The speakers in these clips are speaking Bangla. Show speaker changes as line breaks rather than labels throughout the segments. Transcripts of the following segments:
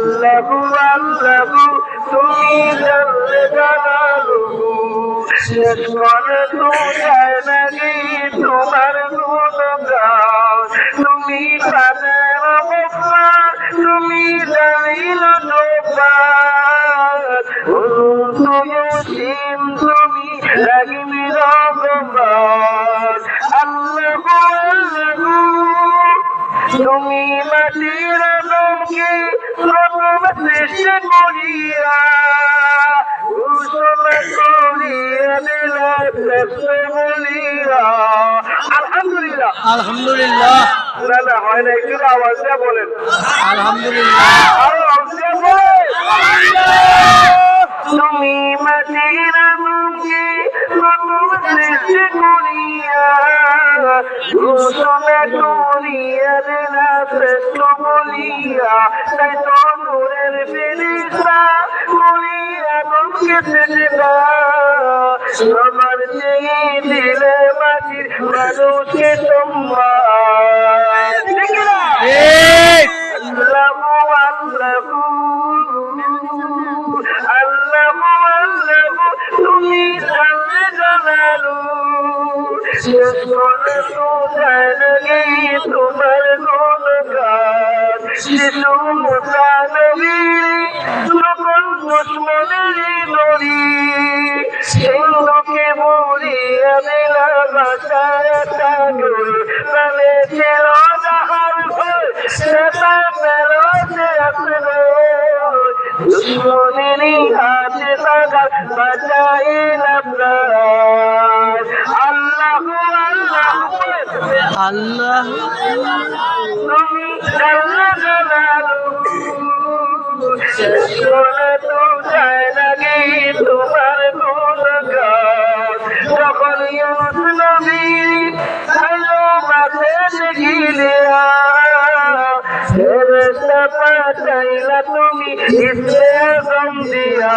আল্লাহু আল্লাহু, তুমি জানলে জানালু শেষ করে নাকি তোমার গুণগান। তুমি তাদের অবস্থা তুমি তুমি রকমান আল্লাহ আল্লাহ, তুমি মাটির নমকে প্রথম সৃষ্টি করিয়া? ঘোষণা করিয়া দিলা শ্রেষ্ঠ বলিয়া। আলহামদুলিল্লাহ।
আলহামদুলিল্লাহ।
না না হয় না একটু আওয়াজ বলেন।
আলহামদুলিল্লাহ।
আরও ঘোষণা করিয়া না শ্রেষ্ঠ বলিয়া তাই তো নূরের ফেরিস্তা বলিয়া তোমাকে সেজদা সবার চেয়ে দিলে মাটির মানুষকে সম্মান তোমার গুণগান শিশু মুসা নবী যখন দুশ্মনের নড়ি সেই লোকে মরিয়া দিলা বাসায় সাগর প্রাণে ছিল যাহার ভয় সেটা পেল সে আসলো দুশ্মনেরই প্রাণ আল্লাহ আল্লাহ
আল্লাহ।
তোমার যখন ইউনুস নবী আলো গিলিয়া ফেরেশতা পাঠাইলা তুমি ইসলাম দিয়া।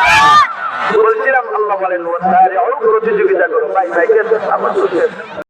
Look at